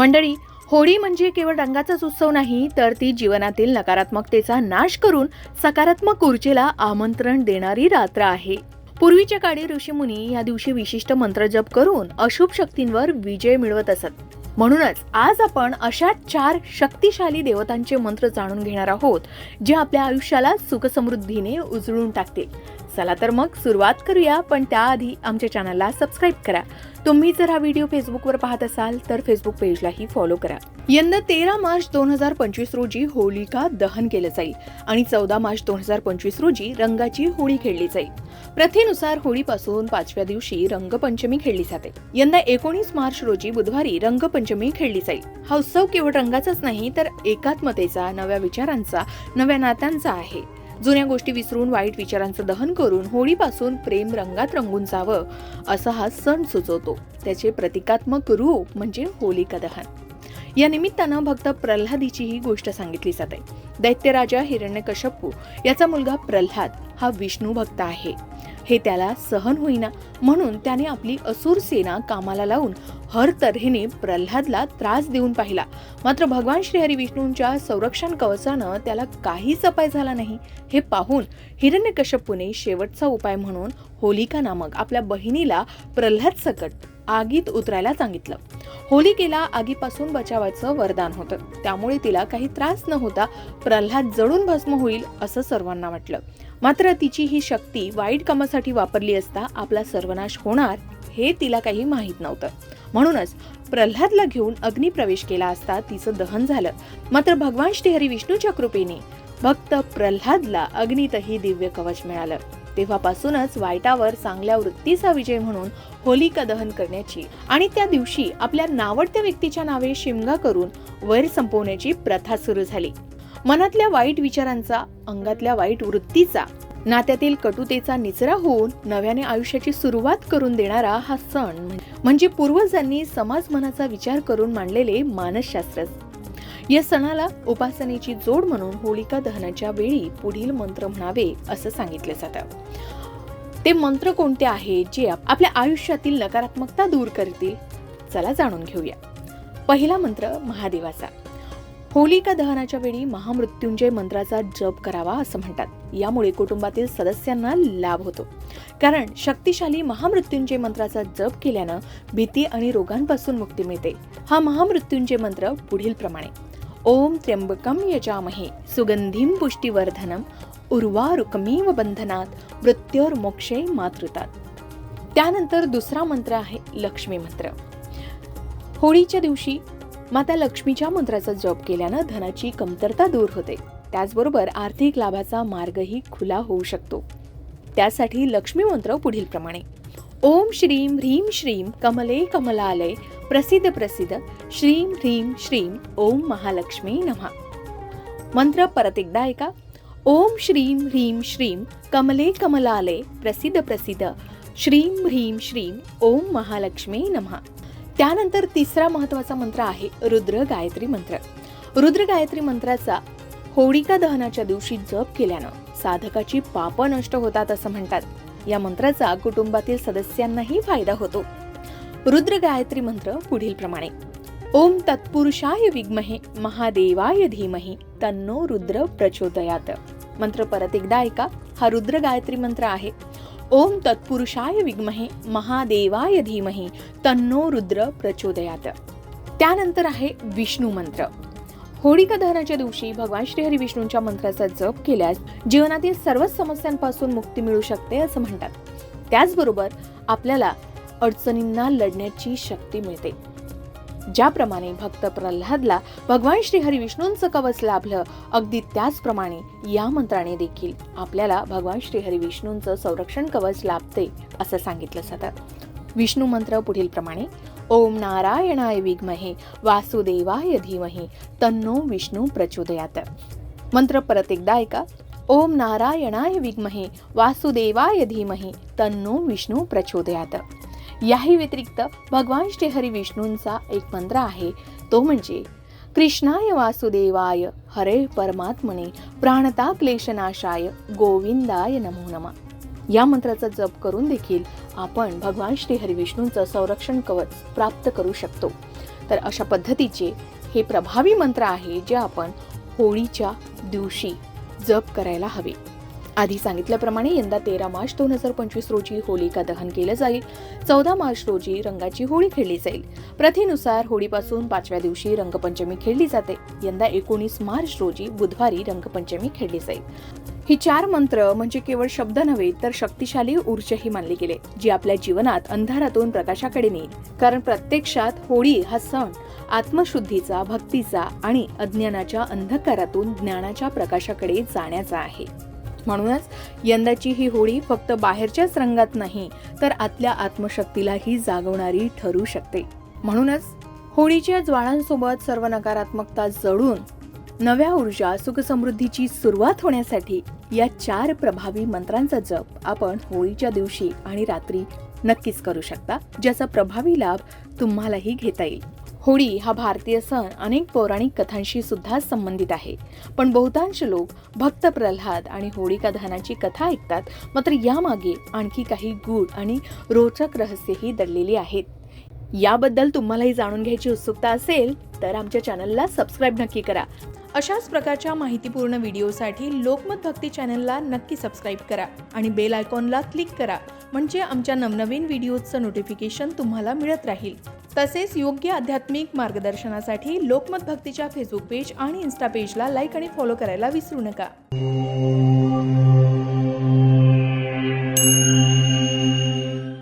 मंडळी होळी म्हणजे केवळ रंगाचाच उत्सव नाही तर ती जीवनातील नकारात्मकतेचा नाश करून सकारात्मक ऊर्जेला आमंत्रण देणारी रात्र आहे. पूर्वीच्या काळी ऋषीमुनी या दिवशी विशिष्ट मंत्र जप करून अशुभ शक्तींवर विजय मिळवत असत. म्हणूनच आज आपण अशा चार शक्तिशाली देवतांचे मंत्र जाणून घेणार आहोत जे आपल्या आयुष्याला सुखसमृद्धीने उजळून टाकतील. चला तर मग सुरुवात करूया पण त्याआधी आमच्या चॅनलला सबस्क्राईब करा. तुम्ही जर हा व्हिडिओ फेसबुकवर पाहत असाल तर फेसबुक पेजलाही फॉलो करा. यंदा तेरा मार्च दोन हजार पंचवीस रोजी होलिका दहन केलं जाईल आणि चौदा मार्च दोन हजार पंचवीस रोजी रंगाची होळी खेळली जाईल. प्रथेनुसार होळीपासून पाचव्या दिवशी रंगपंचमी खेळली जाते. यंदा एकोणीस मार्च रोजी बुधवारी रंगपंचमी खेळली जाईल. हा उत्सव केवळ रंगाचाच नाही तर एकात्मतेचा नव्या विचारांचा नव्या नात्यांचा आहे. जुन्या गोष्टी विसरून वाईट विचारांचं दहन करून होळीपासून प्रेम रंगात रंगून जावं असा हा सण सुचवतो. त्याचे प्रतिकात्मक रूप म्हणजे होलिका दहन. या निमित्तानं भक्त प्रल्हादीची ही गोष्ट सांगितली जाते. दैत्यराजा हिरण्यकश्यपू याचा मुलगा प्रल्हाद हा विष्णू भक्त आहे. हे त्याला सहन होईना म्हणून त्याने आपली असुर सेना कामाला लावून हर तऱ्हेने प्रल्हादला त्रास देऊन पाहिला. मात्र भगवान श्रीहरी विष्णूंच्या संरक्षण कवचानं त्याला काहीच अपाय झाला नाही. हे पाहून हिरण्यकश्यपूने शेवटचा उपाय म्हणून होलिका नामक आपल्या बहिणीला प्रल्हाद सकट आगीत उतरायला सांगितलं. होलिकेला आगीपासून बचावाचं वरदान होतं. त्यामुळे तिला काही त्रास न होता प्रल्हाद जळून भस्म होईल असं सर्वांना वाटलं. मात्र तिची ही शक्ती वाईट कामासाठी वापरली असता आपला सर्वनाश होणार हे तिला काही माहीत नव्हतं. म्हणूनच प्रल्हादला घेऊन अग्निप्रवेश केला असता तिचं दहन झालं. मात्र भगवान श्रीहरी विष्णूच्या कृपेने भक्त प्रल्हादला अग्नीतही दिव्य कवच मिळालं. तेव्हापासूनच वाईटावर चांगल्या वृत्तीचा विजय म्हणून होलिका दहन करण्याची आणि त्या दिवशी आपल्या नावडत्या व्यक्तीच्या नावे शिमगा करून वैर संपवण्याची प्रथा सुरू झाली. मनातल्या वाईट विचारांचा अंगातल्या वाईट वृत्तीचा नात्यातील कटुतेचा निचरा होऊन नव्याने आयुष्याची सुरुवात करून देणारा हा सण म्हणजे पूर्वजांनी समाज मनाचा विचार करून मांडलेले मानसशास्त्र. या सणाला उपासनेची जोड म्हणून होलिका दहनाच्या वेळी पुढील मंत्र म्हणावे असं सांगितलं जातं. ते मंत्र कोणते आहेत जे आपल्या आयुष्यातील नकारात्मकता दूर करतील? चला जाणून घेऊया. पहिला मंत्र महादेवाचा. होलिका दहनाच्या वेळी महामृत्युंजय मंत्राचा जप करावा असं म्हणतात. यामुळे कुटुंबातील सदस्यांना लाभ होतो. कारण शक्तिशाली महामृत्युंजय मंत्राचा जप केल्यानं भीती आणि रोगांपासून मुक्ती मिळते. हा महामृत्युंजय मंत्र पुढील प्रमाणे ओम त्र्यंबकम यजामहे। सुगंधीम पुष्टीवर्धनम उर्वारुकमेव बंधनात मृत्योर मोक्षे मातृतात। त्यानंतर दुसरा मंत्र आहे लक्ष्मी मंत्र. होळीच्या दिवशी माता लक्ष्मीच्या मंत्राचा जप केल्यानं धनाची कमतरता दूर होते. त्याचबरोबर आर्थिक लाभाचा मार्गही खुला होऊ शकतो. त्यासाठी लक्ष्मी मंत्र पुढील प्रमाणे ओम श्रीम ह्रीम श्रीम कमले कमलालय प्रसिद्ध प्रसिद्ध श्रीम ह्रीम श्रीम ओम महालक्ष्मी नमः. मंत्र परत एकदा ऐका. ओम श्रीम ह्रीम श्रीम कमले कमलालय प्रसिद्ध प्रसिद्ध श्रीम ह्रीम श्रीम ओम महालक्ष्मी नमः. त्यानंतर तिसरा महत्त्वाचा मंत्र आहे रुद्र गायत्री मंत्र. रुद्र गायत्री मंत्राचा होळिका दहनाच्या दिवशी जप केल्यानं साधकाची पाप नष्ट होतात असं म्हणतात. या मंत्राचा कुटुंबातील सदस्यांनाही फायदा होतो. रुद्र गायत्री मंत्र पुढील प्रमाणे. ओम तत्पुरुषाय विग्महे महादेवाय धीमहि तन्नो रुद्र प्रचोदयात. मंत्र परत एकदा ऐका हा रुद्र गायत्री मंत्र आहे. ओम तत्पुरुषाय विग्महे महादेवाय धीमहि तन्नो रुद्र प्रचोदयात. त्यानंतर आहे विष्णू मंत्र. होळिका दहनाच्या दिवशी भगवान श्रीहरी विष्णूंच्या मंत्राचा जप केल्यास जीवनातील सर्वच समस्यांपासून मुक्ती मिळू शकते असं म्हणतात. त्याचबरोबर आपल्याला अडचणींना लढण्याची शक्ती मिळते. ज्याप्रमाणे भक्त प्रल्हादला भगवान श्रीहरी विष्णूंचं कवच लाभलं अगदी त्याचप्रमाणे या मंत्राने देखील आपल्याला भगवान श्रीहरी विष्णूंचं संरक्षण कवच लाभते असं सांगितलं जातं. विष्णू मंत्र पुढील प्रमाणे ओम नारायणाय विद्महे वासुदेवाय धीमहि तन्नो विष्णू प्रचोदयात. मंत्र परत एकदा ऐका. ओम नारायणाय विद्महे वासुदेवाय धीमहि तन्नो विष्णू प्रचोदयात. याही व्यतिरिक्त भगवान श्रीहरी विष्णूंचा एक मंत्र आहे. तो म्हणजे कृष्णाय वासुदेवाय हरे परमात्मने प्राणता क्लेशनाशाय गोविंदाय नमो नमः. या मंत्राचा जप करून देखील आपण भगवान श्रीहरी विष्णूंचं संरक्षण कवच प्राप्त करू शकतो. तर अशा पद्धतीचे हे प्रभावी मंत्र आहे जे आपण होळीच्या दिवशी जप करायला हवे. आधी सांगितल्याप्रमाणे यंदा तेरा मार्च दोन हजार पंचवीस रोजी होलिका दहन केलं जाईल. चौदा मार्च रोजी रंगाची होळी खेळली जाईल. प्रथेनुसार होळीपासून पाचव्या दिवशी रंगपंचमी खेळली जाते. यंदा एकोणीस मार्च रोजी बुधवारी रंगपंचमी खेळली जाईल. ही चार मंत्र म्हणजे केवळ शब्द नव्हे तर शक्तिशाली ऊर्जाही मानली गेले जी आपल्या जीवनात अंधारातून प्रकाशाकडे नेईल. कारण प्रत्यक्षात होळी हा सण आत्मशुद्धीचा भक्तीचा आणि अज्ञानाच्या अंधकारातून ज्ञानाच्या प्रकाशाकडे जाण्याचा आहे. म्हणूनच यंदाची ही होळी फक्त बाहेरच्याच रंगात नाही तर आतल्या आत्मशक्तीलाही जागवणारी ठरू शकते. म्हणूनच होळीच्या ज्वाळांसोबत सर्व नकारात्मकता जळून नव्या ऊर्जा सुखसमृद्धीची सुरुवात होण्यासाठी या चार प्रभावी मंत्रांचा जप आपण होळीच्या दिवशी आणि रात्री नक्कीच करू शकता ज्याचा प्रभावी लाभ तुम्हालाही घेता येईल. होळी हा भारतीय सण अनेक पौराणिक कथांशी सुद्धा संबंधित आहे. पण बहुतांश लोक भक्त प्रल्हाद आणि होळिका दहनाची कथा ऐकतात मात्र यामागे आणखी काही गूढ आणि रोचक रहस्यही दडलेली आहेत. याबद्दल तुम्हालाही जाणून घ्यायची उत्सुकता असेल तर आमच्या चॅनलला सबस्क्राईब नक्की करा. अशाच प्रकारच्या माहितीपूर्ण व्हिडिओसाठी लोकमत भक्ती चॅनलला नक्की सबस्क्राईब करा आणि बेल आयकॉनला क्लिक करा म्हणजे आमच्या नवनवीन व्हिडिओजचं नोटिफिकेशन तुम्हाला मिळत राहील. तसेच योग्य आध्यात्मिक मार्गदर्शनासाठी लोकमत भक्तीच्या फेसबुक पेज आणि इन्स्टा पेजला लाईक आणि फॉलो करायला विसरू नका.